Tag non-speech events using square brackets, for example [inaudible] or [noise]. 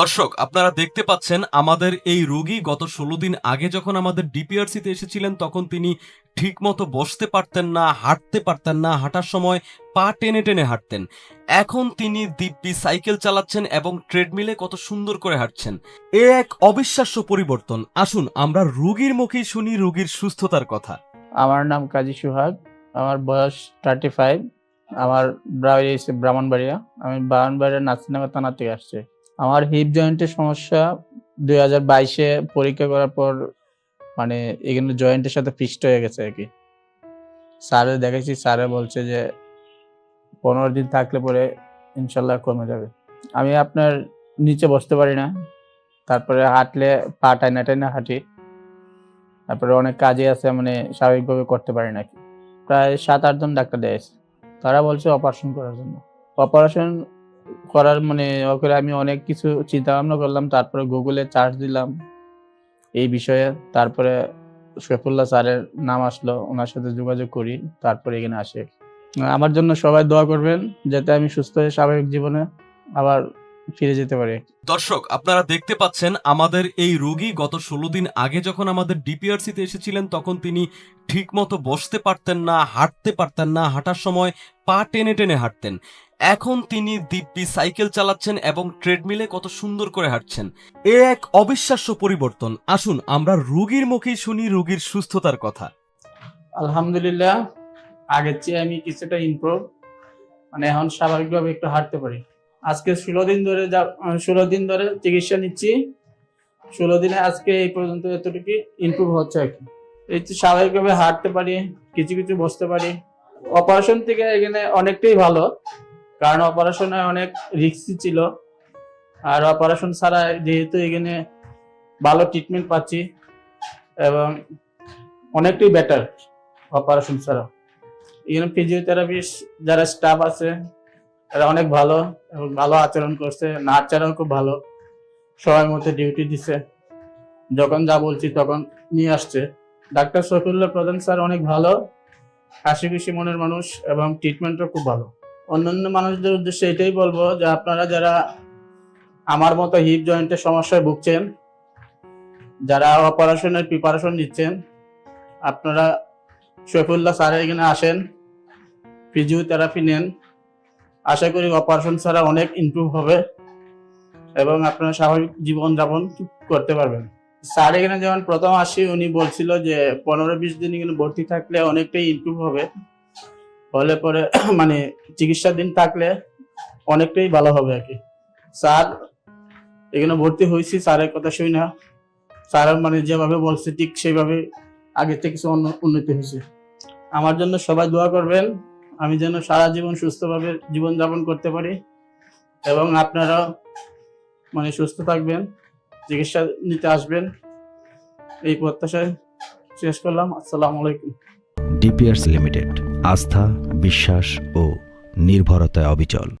দর্শক, আপনারা দেখতে পাচ্ছেন আমাদের এই রোগী গত ষোলো দিন আগে যখন আমাদের ডিপিআরসিতে এসেছিলেন, তখন তিনি ঠিকমতো বসতে পারতেন না, হাঁটতে পারতেন না, হাঁটার সময় পা টেনে টেনে হাঁটতেন। এখন তিনি দিব্যি সাইকেল চালাচ্ছেন এবং ট্রেডমিলে কত সুন্দর করে হাঁটছেন। এ এক অবিশ্বাস্য পরিবর্তন। আসুন, আমরা রোগীর মুখেই শুনি রোগীর সুস্থতার কথা। আমার নাম কাজী সুহাগ। আমার বয়স থার্টি ফাইভ আমার ব্রাহ্মণবাড়িয়া। আমি ব্রাহ্মণবাড়িয়া নাসিনগর থানা থেকে আসছি। আমার হিপ জয়েন্টের সমস্যা দুই হাজার বাইশে পরীক্ষা করার পর মানে এখানে জয়েন্টের সাথে ফিক্সড হয়ে গেছে আর কি। স্যারে দেখেছি স্যারে বলছে যে পনেরো দিন থাকলে পরে ইনশাল্লাহ কমে যাবে। আমি আপনার নিচে বসতে পারি না, তারপরে হাঁটলে পা টাইনা টাইনা হাঁটি, তারপরে অনেক কাজে আছে মানে স্বাভাবিকভাবে করতে পারি নাকি প্রায় সাত আটজন ডাক্তার দিয়েছে তারা বলছে অপারেশন করার জন্য। অপারেশন করার মানে ওখানে আমি অনেক কিছু চিন্তা ভাবনা করলাম, তারপরে গুগলে চার্জ দিলাম। এই বিষয়ে তারপরে শফিউল্লাহ স্যারের নাম আসলো, ওনার সাথে যোগাযোগ করি, তারপরে এখানে আসে। আমার জন্য সবাই দোয়া করবেন, যাতে আমি সুস্থ হয়ে স্বাভাবিক জীবনে আবার ফিরে যেতে পারি। দর্শক আপনারা দেখতে পাচ্ছেন আমাদের এই রোগী গত ষোলো দিন আগে যখন আমাদের ডিপিআরসিতে এসেছিলেন তখন তিনি ঠিকমতো বসতে পারতেন না হাঁটতে পারতেন না হাঁটার সময় পা টেনে টেনে হাঁটতেন। এখন তিনি দিব্যি সাইকেল চালাচ্ছেন এবং ট্রেডমিলে কত সুন্দর করে হাঁটছেন। এ এক অবিশ্বাস্য পরিবর্তন। আসুন আমরা রুগীর মুখেই শুনি রোগীর সুস্থতার কথা। আলহামদুলিল্লাহ আগের চেয়ে আমি কিছুটা ইমপ্রুভ মানে এখন স্বাভাবিকভাবে একটু হাঁটতে পারি। আজকে ষোলো দিন ধরে যা ষোলো দিন ধরে চিকিৎসা নিচ্ছি। ষোলো দিনে আজকে এই পর্যন্ত এতটুকু ইমপ্রুভ হচ্ছে আর কি। এই তো স্বাভাবিকভাবে হাঁটতে পারি, কিছু কিছু বসতে পারি। অপারেশন থেকে এখানে অনেকটাই ভালো, কারণ অপারেশনে অনেক রিস্কি ছিল। আর অপারেশন ছাড়া যেহেতু এখানে ভালো ট্রিটমেন্ট পাচ্ছি, এবং অনেকটাই বেটার অপারেশন ছাড়া। এখানে ফিজিওথেরাপিস্ট যারা স্টাফ আছে এরা অনেক ভালো এবং ভালো আচরণ করছে। নার্সারাও খুব ভালো। সময় মতো ডিউটি দিছে। যখন যা বলছি তখন নিয়ে আসছে। ডাক্তার শফিউল্লাহ প্রধান স্যার অনেক ভালো, হাসি খুশি মনের মানুষ এবং ট্রিটমেন্টও খুব ভালো। অন্যান্য মানুষদের উদ্দেশ্যে এটাই বলব যে আপনারা যারা আমার মতো হিপ জয়েন্টের সমস্যায় ভুগছেন, যারা অপারেশনের প্রিপারেশন নিচ্ছেন, আপনারা শফিউল্লাহ স্যারের এখানে আসেন ফিজিওথেরাপি নেন। আশা করি অপারেশন ছাড়া অনেক ইমপ্রুভ হবে এবং আপনারা স্বাভাবিক জীবনযাপন করতে পারবেন। স্যার এখানে যেমন প্রথম আসি, উনি বলছিল যে পনেরো বিশ দিন এখানে ভর্তি থাকলে অনেকটাই ইমপ্রুভ হবে। হলে পরে [clears throat] মানে চিকিৎসার দিন থাকলে অনেকটাই ভালো হবে আর কি। স্যার এখানে ভর্তি হয়েছি, স্যারের কথা শুই না। স্যার মানে যেভাবে বলছে, ঠিক সেইভাবে আগে থেকে কিছু উন্নতি হয়েছে। আমার জন্য সবাই দোয়া করবেন। আমি যেন সারা জীবন সুস্থভাবে জীবনযাপন করতে পারি এবং আপনারা মানে সুস্থ থাকবেন, চিকিৎসা নিতে আসবেন। এই প্রত্যাশায় শেষ করলাম। আসসালামু আলাইকুম। ডিপিআরস লিমিটেড, আস্থা, বিশ্বাস ও নির্ভরতায় অবিচল।